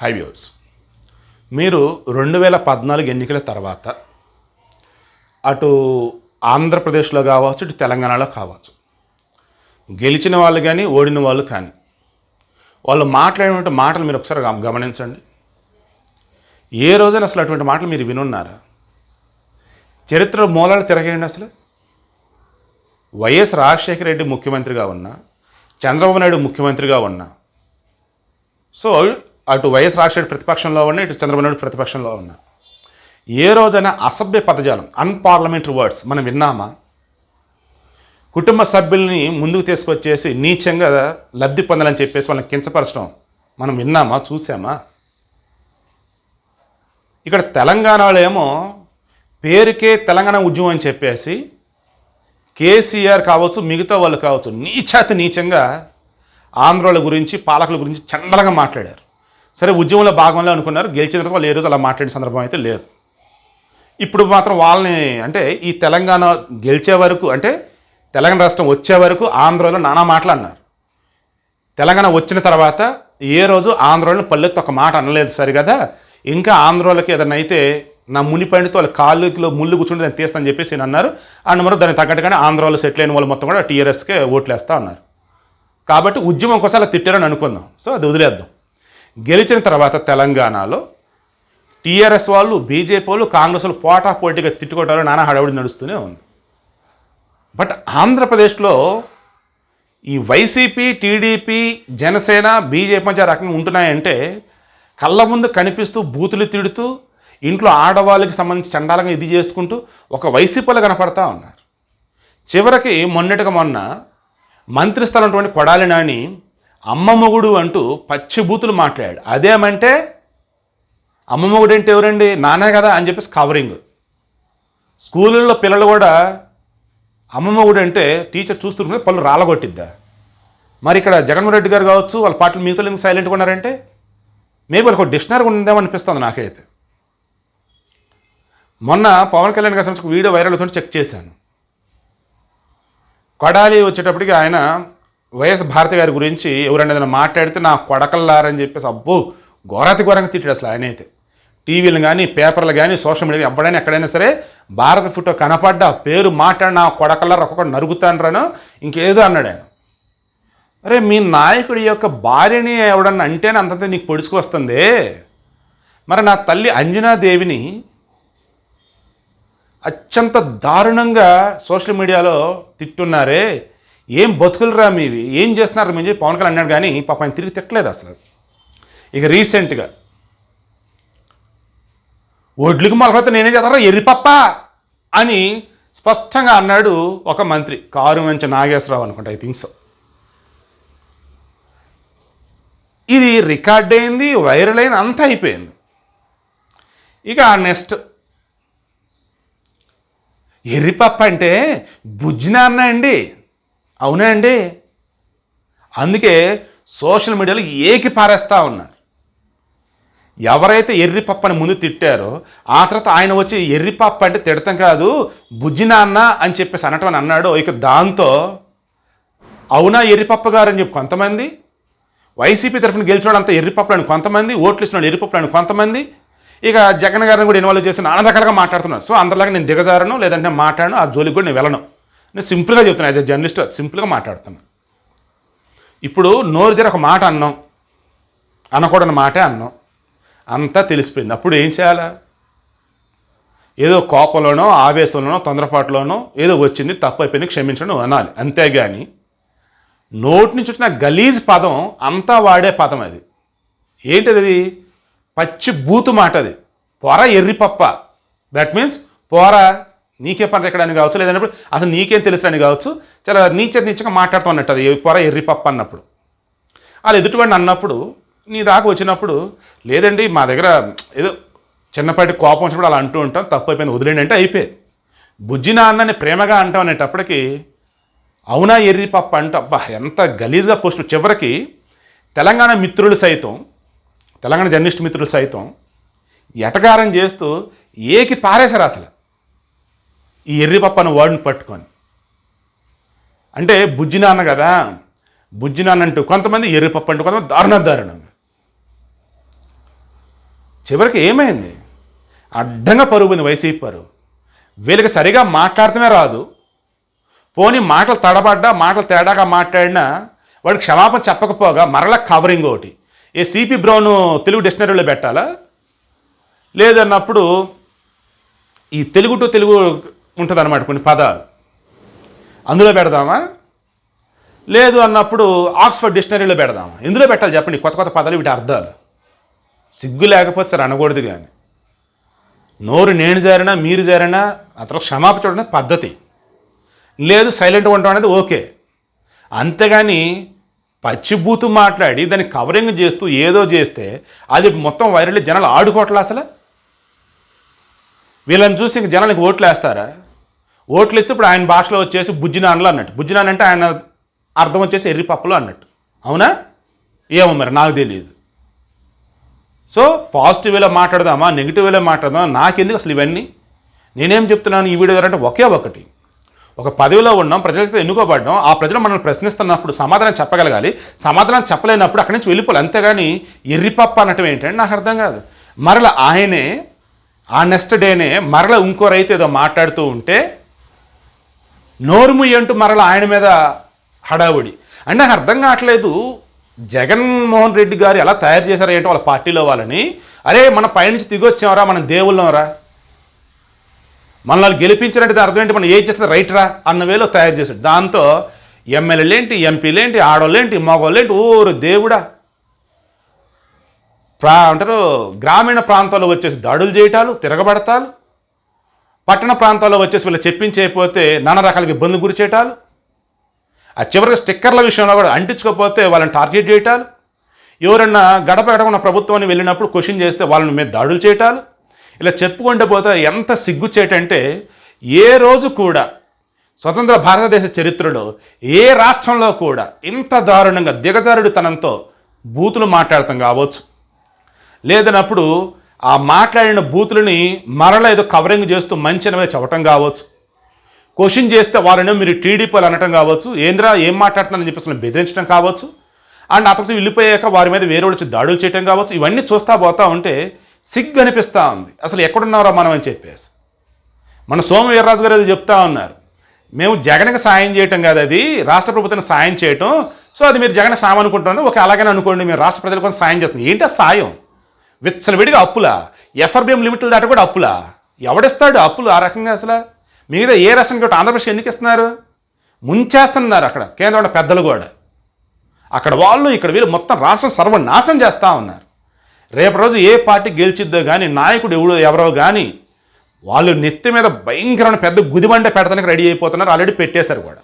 High viewers మీరు రెండు వేల పద్నాలుగు ఎన్నికల తర్వాత అటు ఆంధ్రప్రదేశ్లో కావచ్చు ఇటు తెలంగాణలో కావచ్చు. గెలిచిన వాళ్ళు కానీ ఓడిన వాళ్ళు కానీ వాళ్ళు మాట్లాడినటువంటి మాటలు మీరు ఒకసారి గమనించండి. ఏ రోజైనా అసలు అటువంటి మాటలు మీరు వినున్నారా? చరిత్ర మూలాలు తిరగేయండి అసలు. వైఎస్ రాజశేఖర రెడ్డి ముఖ్యమంత్రిగా ఉన్నా చంద్రబాబు నాయుడు ముఖ్యమంత్రిగా ఉన్నా సో అటు వైఎస్ రాజశేఖర్ ప్రతిపక్షంలో ఉన్నా ఇటు చంద్రబాబు నాయుడు ప్రతిపక్షంలో ఉన్నా. ఏ రోజైనా అసభ్య పదజాలం అన్పార్లమెంటరీ వర్డ్స్ మనం విన్నామా? కుటుంబ సభ్యుల్ని ముందుకు తీసుకొచ్చేసి నీచంగా లబ్ధి పొందాలని చెప్పేసి వాళ్ళని కించపరచడం మనం విన్నామా? చూసామా ఇక్కడ తెలంగాణలో ఏమో పేరుకే తెలంగాణ ఉద్యమం అని చెప్పేసి కేసీఆర్ కావచ్చు మిగతా వాళ్ళు కావచ్చు నీచాతి నీచంగా ఆంధ్రోల గురించి పాలకుల గురించి చండలంగా మాట్లాడారు. సరే ఉద్యమంలో భాగంలో అనుకున్నారు గెలిచిన తర్వాత వాళ్ళు ఏ రోజు అలా మాట్లాడిన సందర్భం అయితే లేదు. ఇప్పుడు మాత్రం వాళ్ళని అంటే ఈ తెలంగాణ గెలిచే వరకు అంటే తెలంగాణ రాష్ట్రం వచ్చే వరకు ఆంధ్రలో నానా మాటలు అన్నారు. తెలంగాణ వచ్చిన తర్వాత ఏ రోజు ఆంధ్రలో పల్లెత్తు ఒక మాట అనలేదు సరి కదా? ఇంకా ఆంధ్రోళ్ళకి ఏదైనా అయితే నా ముని పండితో వాళ్ళ కాళ్ళులో ముళ్ళు కూర్చుంటే దాన్ని తీస్తానని చెప్పేసి నేను అన్నారు. అండ్ మరి దానికి తగ్గట్టుగానే ఆంధ్రాలో సెటిల్ అయిన వాళ్ళు మొత్తం కూడా టీఆర్ఎస్కే ఓట్లు వేస్తా ఉన్నారు కాబట్టి ఉద్యమం కోసం అలా తిట్టారని అనుకుందాం. సో అది వదిలేద్దాం. గెలిచిన తర్వాత తెలంగాణలో టీఆర్ఎస్ వాళ్ళు బీజేపీ వాళ్ళు కాంగ్రెస్ వాళ్ళు పోటా పోటీగా తిట్టుకోవటాలు నానా హడావుడి నడుస్తూనే ఉంది. బట్ ఆంధ్రప్రదేశ్లో ఈ వైసీపీ టీడీపీ జనసేన బీజేపీ మధ్య రకంగా ఉంటున్నాయంటే కళ్ళ ముందు కనిపిస్తూ బూతులు తిడుతూ ఇంట్లో ఆడవాళ్ళకి సంబంధించి చండాలంగా ఇది చేసుకుంటూ ఒక వైసీపీలో కనపడతా ఉన్నారు. చివరికి మొన్నటిగా మొన్న మంత్రి స్థలం ఉన్నటువంటి కొడాలి నాని అమ్మమొగుడు అంటూ పచ్చి బూతులు మాట్లాడాడు. అదేమంటే అమ్మమొగుడు అంటే ఎవరండి? నానే కదా అని చెప్పేసి కవరింగ్ స్కూళ్ళల్లో పిల్లలు కూడా అమ్మమ్మ అంటే టీచర్ చూస్తుంటే పళ్ళు రాలగొట్టిద్దా? మరి ఇక్కడ జగన్మోహన్ రెడ్డి గారు కావచ్చు వాళ్ళ పాటలు మీతో ఎందుకు సైలెంట్గా ఉన్నారంటే మేబీ వాళ్ళకి ఒక డిక్షనరీ ఉందేమో అనిపిస్తుంది నాకైతే. మొన్న పవన్ కళ్యాణ్ గారి సంబంధించి వీడియో వైరల్ అవుతుంటే చెక్ చేశాను. కొడాలి వచ్చేటప్పటికి ఆయన వైఎస్ భారతి గారి గురించి ఎవరైనా ఏదైనా మాట్లాడితే నా కొడకల్లారని చెప్పేసి అబ్బో ఘోరాతి ఘోరంగా తిట్టాడు అసలు ఆయన అయితే. టీవీలు కానీ పేపర్లు కానీ సోషల్ మీడియా ఎప్పుడైనా ఎక్కడైనా సరే భారత ఫోటో కనపడ్డ పేరు మాట్లాడి నా కొడకల్లారు ఒక్కొక్కటి నరుగుతానరాను ఇంకేదో అన్నాడు ఆయన. అరే మీ నాయకుడి యొక్క భార్యని ఎవడన్నా అంటేనే అంతంత నీకు పొడుచుకు వస్తుంది? మరి నా తల్లి అంజనాదేవిని అత్యంత దారుణంగా సోషల్ మీడియాలో తిట్టున్నారే? ఏం బతుకులరా మీవి? ఏం చేస్తున్నారు? మేము చెప్పి పవన్ కళ్యాణ్ అన్నాడు కానీ పాప ఆయన తిరిగి తిట్టలేదు అసలు. ఇక రీసెంట్గా ఒడ్లుకి మొలకపోతే నేనే చేస్తారా ఎర్రిపప్ప అని స్పష్టంగా అన్నాడు ఒక మంత్రి కారు మంచి నాగేశ్వరరావు అనుకుంటా ఐ థింక్ సో ఇది రికార్డ్ అయింది వైరల్ అయింది అంతా అయిపోయింది. ఇక నెక్స్ట్ ఎర్రిపప్ప అంటే బుజ్జినాన్న అండి. అవునా అండి? అందుకే సోషల్ మీడియాలో ఏకి పారేస్తూ ఉన్నారు. ఎవరైతే ఎర్రి పప్పని ముందు తిట్టారో ఆ తర్వాత ఆయన వచ్చి ఎర్రిపప్ప అంటే తిడతాం కాదు బుజ్జినాన్న అని చెప్పేసి అనటం అని అన్నాడు ఇక దాంతో అవునా ఎర్రిపప్ప గారు అని చెప్పి కొంతమంది? వైసీపీ తరఫున గెలిచిన అంతా ఎర్రిపప్పులని కొంతమంది ఓట్లు ఇస్తున్నాడు ఎర్రిపప్పులని కొంతమంది. ఇక జగన్ గారిని కూడా ఇన్వాల్వ్ చేసి నానా రకాలుగా మాట్లాడుతున్నారు. సో అందరిలాగా నేను దిగజారను లేదంటే మాట్లాడను ఆ జోలికి కూడా నేను వెళ్ళను. నేను సింపుల్గా చెప్తున్నాను యాజ్ ఎ జర్నలిస్ట్ సింపుల్గా మాట్లాడుతున్నాను ఇప్పుడు నోరు జర ఒక మాట అన్నాం అనకూడని మాటే అన్నాం అంతా తెలిసిపోయింది. అప్పుడు ఏం చేయాలా? ఏదో కోపంలోనో ఆవేశంలోనో తొందరపాటులోనో ఏదో వచ్చింది తప్పు అయిపోయింది క్షమించడం అనాలి. అంతేగాని నోటి నుంచి వచ్చిన గలీజ్ పదం అంతా వాడే పదం అది. ఏంటిది అది? పచ్చి బూతు మాట అది. పొర ఎర్రిపప్ప దట్ మీన్స్ పొర నీకే పని ఎక్కడని కావచ్చు లేదన్నప్పుడు అసలు నీకేం తెలుసని కావచ్చు చాలా నీచర్ నీచగా మాట్లాడుతూ ఉన్నట్టు అది పొర ఎర్రిపప్ప అన్నప్పుడు. వాళ్ళు ఎదుటివాడిని అన్నప్పుడు నీ దాకా వచ్చినప్పుడు లేదండి మా దగ్గర ఏదో చిన్నపాటి కోపం వచ్చినప్పుడు అలా అంటూ ఉంటాం తప్పు అయిపోయింది వదిలేండి అంటే అయిపోయేది. బుజ్జి నాన్నని ప్రేమగా అంటాం అనేటప్పటికి అవునా ఎర్రి పప్ప అంటే అబ్బా ఎంత గలీజ్గా పోస్ట్ చివరికి తెలంగాణ మిత్రులు సైతం తెలంగాణ జర్నలిస్ట్ మిత్రులు సైతం ఎటకారం చేస్తూ ఏకి పారేశారు అసలు. ఈ ఎర్రి పప్ప అనే వర్డ్ని పట్టుకొని. అంటే బుజ్జి నాన్న కదా బుజ్జి నాన్న అంటూ కొంతమంది ఎర్రి పప్పు అంటూ కొంతమంది దారుణ దారుణంగా. చివరికి ఏమైంది? అడ్డంగా పరుగుంది వైసీపీ పరువు వీళ్ళకి సరిగా మాట్లాడటమే రాదు. పోనీ మాటలు తడబడ్డా మాటలు తేడాగా మాట్లాడినా వాడికి క్షమాపణ చెప్పకపోగా మరల కవరింగ్ ఒకటి. ఏ సిపి బ్రౌన్ తెలుగు డిక్షనరీలో పెట్టాలా? లేదన్నప్పుడు ఈ తెలుగు టు తెలుగు ఉంటుంది అనమాట కొన్ని పదాలు. అందులో పెడదామా? లేదు అన్నప్పుడు ఆక్స్ఫర్డ్ డిక్షనరీలో పెడదామా? ఎందులో పెట్టాలి చెప్పండి కొత్త కొత్త పదాలు వీటి అర్థాలు. సిగ్గు లేకపోతే సరే అనకూడదు కానీ. నోరు నేను జారినా మీరు జారినా అతను క్షమాపణ చూడడం పద్ధతి. లేదు సైలెంట్గా ఉండడం అనేది ఓకే. అంతేగాని పచ్చిబూతు మాట్లాడి దాన్ని కవరింగ్ చేస్తూ ఏదో చేస్తే అది మొత్తం వైరల్ జనాలు ఆడుకోవట్లే అసలు? వీళ్ళని చూసి ఇంక జనాలకి ఓట్లు వేస్తారా ఓట్లు ఇస్తే ఇప్పుడు ఆయన భాషలో వచ్చేసి బుజ్జినాన్లు అన్నట్టు. బుజ్జినాన్ అంటే ఆయన అర్థం వచ్చేసి ఎర్రి పప్పులు అన్నట్టు. అవునా? ఏమో మరి నాకు తెలియదు సో పాజిటివ్ వేలో మాట్లాడదామా నెగిటివ్ వేలో మాట్లాడదామా నాకెందుకు అసలు ఇవన్నీ? నేనేం చెప్తున్నాను ఈ వీడియో ద్వారా అంటే ఒకే ఒకటి. ఒక పదవిలో ఉన్నాం ప్రజలతో ఎన్నుకోబడ్డాం ఆ ప్రజలు మనల్ని ప్రశ్నిస్తున్నప్పుడు సమాధానం చెప్పగలగాలి. సమాధానం చెప్పలేనప్పుడు అక్కడి నుంచి వెళ్ళిపోవాలి. అంతేగాని ఎర్రిపప్ప అనటం ఏంటంటే నాకు అర్థం కాదు. మరల ఆయనే ఆ నెక్స్ట్ డేనే మరల ఇంకో రైతు ఏదో మాట్లాడుతూ ఉంటే నోరుము అంటూ మరల ఆయన మీద హడావుడి. అంటే నాకు అర్థం కావట్లేదు జగన్మోహన్ రెడ్డి గారు ఎలా తయారు చేశారు ఏంటో వాళ్ళ పార్టీలో వాళ్ళని. అరే మన పైనుంచి దిగొచ్చామరా మనం దేవుళ్ళంరా. మనల్ని గెలిపించినట్టు అర్థం ఏంటి? మనం ఏం చేస్తే రైట్ రా అన్న వేలో తయారు చేశాడు. దాంతో ఎమ్మెల్యేలేంటి ఎంపీలేంటి ఆడోళ్ళేంటి మగోళ్ళేంటి ఊరు దేవుడా. ప్రా అంటారు గ్రామీణ ప్రాంతాల్లో వచ్చేసి దాడులు చేయటాలు తిరగబడతాలు. పట్టణ ప్రాంతాల్లో వచ్చేసి వీళ్ళు చెప్పించేయకపోతే నానా రకాల ఇబ్బందులు గురి చేయటాలు. ఆ చివరికి స్టిక్కర్ల విషయంలో కూడా అంటించకపోతే వాళ్ళని టార్గెట్ చేయటాలు. ఎవరన్నా గడప గడప ప్రభుత్వాన్ని వెళ్ళినప్పుడు క్వశ్చన్ చేస్తే వాళ్ళని మీద దాడులు చేయటాలు. ఇలా చెప్పుకుంటే పోతే ఎంత సిగ్గు చేయటంటే ఏ రోజు కూడా స్వతంత్ర భారతదేశ చరిత్రలో ఏ రాష్ట్రంలో కూడా ఇంత దారుణంగా దిగజారుడితనంతో బూతులు మాట్లాడతాం కావచ్చు. లేదన్నప్పుడు ఆ మాట్లాడిన బూతులని మరల ఏదో కవరింగ్ చేస్తూ మంచి అనేది చెప్పటం కావచ్చు. క్వశ్చన్ చేస్తే వారిని మీరు టీడీపీలు అనటం కావచ్చు. ఏంద్రా ఏం మాట్లాడుతున్నారని చెప్పేసి బెదిరించడం కావచ్చు. అండ్ అతనితో వెళ్ళిపోయాక వారి మీద వేరే వచ్చి దాడులు చేయడం కావచ్చు. ఇవన్నీ చూస్తా పోతా ఉంటే సిగ్గు అనిపిస్తూ ఉంది. అసలు ఎక్కడున్నారో మనం అని చెప్పేసి. మన సోము వీర్రాజు గారు అది చెప్తా ఉన్నారు. మేము జగన్కి సాయం చేయటం కాదు అది రాష్ట్ర ప్రభుత్వానికి సాయం చేయటం. సో అది మీరు జగన్ సాయం అనుకుంటున్నారు. ఒక అలాగనే అనుకోండి. మేము రాష్ట్ర ప్రజల కోసం సాయం చేస్తున్నాం. ఏంటి సాయం? విచ్చలవిడిగా అప్పులా. ఎఫ్ఆర్బిఎం లిమిట్లు దాట కూడా అప్పులా. ఎవడిస్తాడు అప్పులు ఆ రకంగా అసలు? మిగతా ఏ రాష్ట్రానికి ఒకటి ఆంధ్రప్రదేశ్ ఎందుకు ఇస్తున్నారు? ముంచేస్తున్నారు అక్కడ కేంద్రంలో పెద్దలు కూడా. అక్కడ వాళ్ళు ఇక్కడ వీళ్ళు మొత్తం రాష్ట్రం సర్వనాశనం చేస్తూ ఉన్నారు. రేపు రోజు ఏ పార్టీ గెలిచిద్దో కానీ నాయకుడు ఎవడో ఎవరో కానీ వాళ్ళు నెత్తి మీద భయంకరమైన పెద్ద గుదిబండ పెడతానికి రెడీ అయిపోతున్నారు ఆల్రెడీ పెట్టేశారు కూడా.